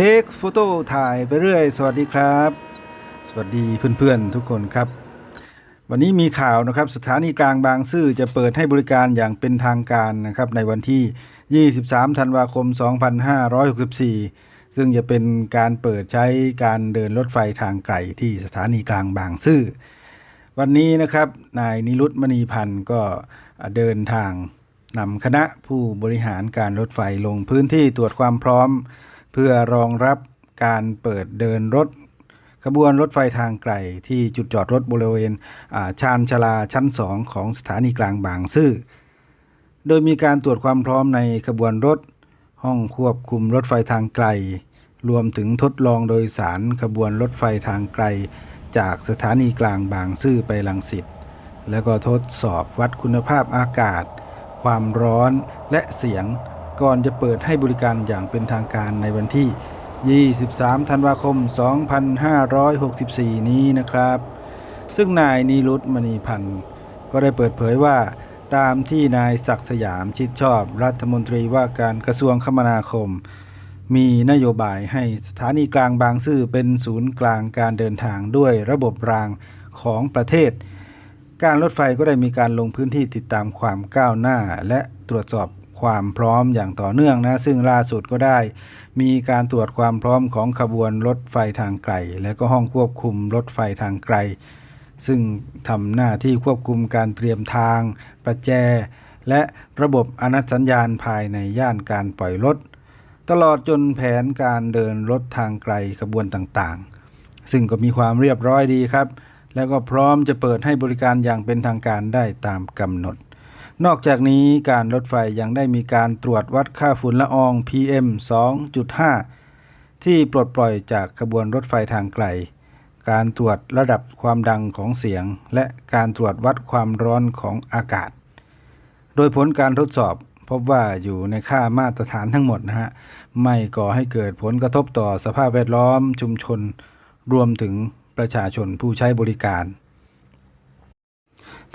ทคโฟโต้ถ่ายไปเรื่อย สวัสดีครับ สวัสดีเพื่อนๆทุกคนครับ วันนี้มีข่าวนะครับสถานีกลางบางซื่อจะเปิดให้บริการอย่างเป็นทางการนะครับในวันที่ 23 ธันวาคม 2564 ซึ่งจะเป็นการเปิดใช้การเดินรถไฟทางไกลที่สถานีกลางบางซื่อ วันนี้นะครับนายนิรุตมณีพันธ์ก็เดินทางนำคณะผู้บริหารการรถไฟลงพื้นที่ตรวจความพร้อม เพื่อรองรับการเปิดเดินรถ ขบวนรถไฟทางไกลที่จุดจอดรถบริเวณาชานชลาชั้น 2 ของสถานีกลางบางซื่อ โดยมีการตรวจความพร้อมในขบวนรถ ห้องควบคุมรถไฟทางไกล รวมถึงทดลองโดยสารขบวนรถไฟทางไกล จากสถานีกลางบางซื่อไปลังสิตแล้วก็ทดสอบวัดคุณภาพอากาศ ความร้อนและเสียง ก่อนจะเปิดให้บริการอย่างเป็นทางการในวันที่ 23 ธันวาคม 2564 นี้นะครับ ซึ่งนายนิรุตมณีพันธ์ก็ได้เปิดเผยว่า ตามที่นายศักดิ์สยามชิดชอบรัฐมนตรีว่าการกระทรวงคมนาคม มีนโยบายให้สถานีกลางบางซื่อเป็นศูนย์กลางการเดินทางด้วยระบบรางของประเทศ การรถไฟก็ได้มีการลงพื้นที่ติดตามความก้าวหน้า และตรวจสอบ ความพร้อมอย่างต่อเนื่องนะซึ่งล่าสุดก็ได้ มีการตรวจความพร้อมของขบวนรถไฟทางไกล และก็ห้องควบคุมรถไฟทางไกล ซึ่งทำหน้าที่ควบคุมการเตรียมทาง ประแจ และระบบอนัตสัญญาณภายในย่านการปล่อยรถตลอดจนแผนการเดินรถทางไกลขบวนต่างๆ ซึ่งก็มีความเรียบร้อยดีครับ แล้วก็พร้อมจะเปิดให้บริการอย่างเป็นทางการได้ตามกำหนด นอกจากนี้การรถไฟยังได้มีการตรวจวัดค่าฝุ่นละออง PM 2.5 ที่ปลดปล่อยจากขบวนรถไฟทางไกล การตรวจระดับความดังของเสียง และการตรวจวัดความร้อนของอากาศ โดยผลการทดสอบพบว่าอยู่ในค่ามาตรฐานทั้งหมดนะฮะ ไม่ก่อให้เกิดผลกระทบต่อสภาพแวดล้อมชุมชน รวมถึงประชาชนผู้ใช้บริการ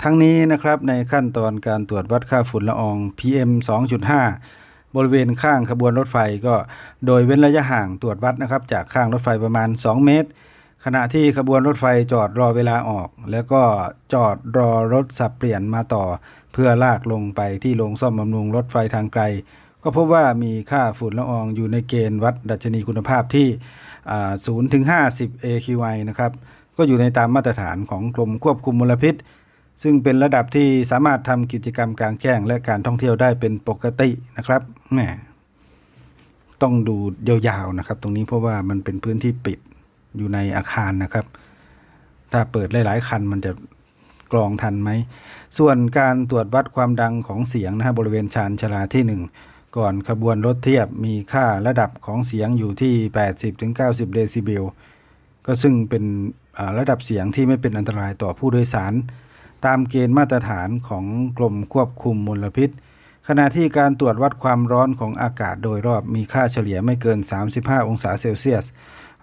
ทั้งนี้นะครับในขั้นตอนการตรวจวัดค่าฝุ่นละออง PM 2.5 บริเวณข้างขบวนรถไฟก็โดยเว้นระยะห่างตรวจวัดนะครับ จากข้างรถไฟประมาณ 2 เมตร ขณะที่ขบวนรถไฟจอดรอเวลาออก แล้วก็จอดรอรถสับเปลี่ยนมาต่อ เพื่อลากลงไปที่โรงซ่อมบำรุงรถไฟทางไกล ก็พบว่ามีค่าฝุ่นละอองอยู่ในเกณฑ์วัดดัชนีคุณภาพที่0ถึง50 AQI นะครับก็อยู่ในตามมาตรฐานของกรมควบคุมมลพิษ ซึ่งเป็นระดับที่สามารถทำกิจกรรมกลางแจ้งและการท่องเที่ยวได้เป็นปกตินะครับแหมต้องดูยาวๆนะครับ ตรงนี้เพราะว่ามันเป็นพื้นที่ปิดอยู่ในอาคารนะครับ ถ้าเปิดหลายๆคันมันจะกรองทันไหม ส่วนการตรวจวัดความดังของเสียงนะฮะบริเวณชานชาลาที่ 1 ก่อนขบวนรถเทียบมีค่าระดับของเสียงอยู่ที่ 80-90 เดซิเบล ก็ซึ่งเป็นระดับเสียงที่ไม่เป็นอันตรายต่อผู้โดยสาร ตามเกณฑ์มาตรฐานของกรมควบคุมมลพิษ ขณะที่การตรวจวัดความร้อนของอากาศโดยรอบมีค่าเฉลี่ยไม่เกิน 35 องศาเซลเซียส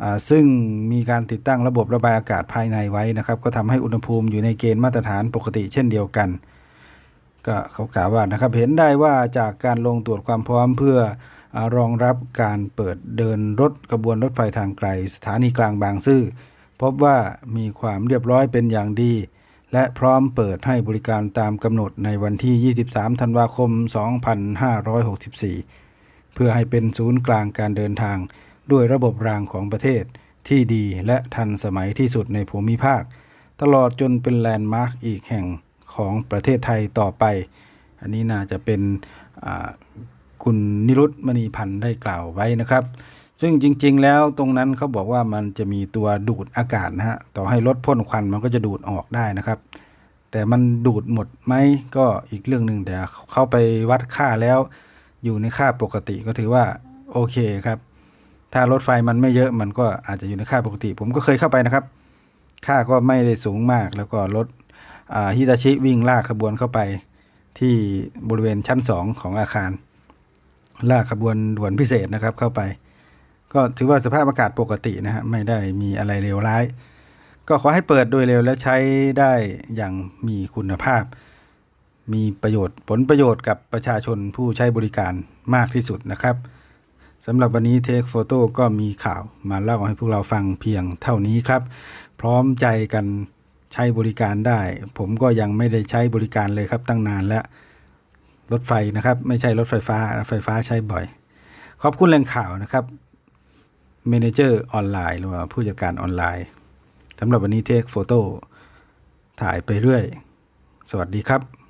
อ่าซึ่งมีการติดตั้งระบบระบายอากาศภายในไว้นะครับ ก็ทำให้อุณหภูมิอยู่ในเกณฑ์มาตรฐานปกติเช่นเดียวกัน ก็เขากล่าวว่านะครับเห็นได้ว่าจากการลงตรวจความพร้อมเพื่ออรองรับการเปิดเดินรถกระบวนรถไฟทางไกล สถานีกลางบางซื่อพบว่ามีความเรียบร้อยเป็นอย่างดี และพร้อมเปิดให้บริการตามกำหนดในวันที่ 23 ธันวาคม 2564 เพื่อให้เป็นศูนย์กลางการเดินทาง ด้วยระบบรางของประเทศ ที่ดีและทันสมัยที่สุดในภูมิภาค ตลอดจนเป็นแลนด์มาร์กอีกแห่งของประเทศไทยต่อไป อันนี้น่าจะเป็นคุณนิรุตมณีพันธ์ได้กล่าวไว้นะครับ ซึ่งจริง ๆ แล้วตรงนั้นเขาบอกว่ามันจะมีตัวดูดอากาศนะฮะต่อให้รถพ่นควันมันก็จะดูดออกได้นะครับ แต่มันดูดหมดไหมก็อีกเรื่องหนึ่งแต่เข้าไปวัดค่าแล้ว อยู่ในค่าปกติก็ถือว่าโอเคครับ ถ้ารถไฟมันไม่เยอะมันก็อาจจะอยู่ในค่าปกติ ผมก็เคยเข้าไปนะครับ ค่าก็ไม่ได้สูงมากแล้วก็รถฮิตาชิวิ่งลากขบวนเข้าไปที่บริเวณชั้นสองของอาคาร ลากขบวนด่วนพิเศษนะครับเข้าไป ก็ถือว่าสภาพอากาศปกตินะฮะไม่ได้มีอะไรเลวร้าย ก็ขอให้เปิดโดยเร็วและใช้ได้อย่างมีคุณภาพ มีประโยชน์ผลประโยชน์กับประชาชนผู้ใช้บริการมากที่สุดนะครับสำหรับวันนี้เทคโฟโต้ก็มีข่าวมาเล่าให้พวกเราฟังเพียงเท่านี้ครับ พร้อมใจกันใช้บริการได้ ผมก็ยังไม่ได้ใช้บริการเลยครับตั้งนานแล้วรถไฟนะครับ ไม่ใช่รถไฟฟ้าไฟฟ้าใช้บ่อย ขอบคุณแหล่งข่าวนะครับ เมนเจอร์ออนไลน์หรือว่าผู้จัดการออนไลน์สำหรับวันนี้เทคโฟโต้ถ่ายไปเรื่อย สวัสดีครับ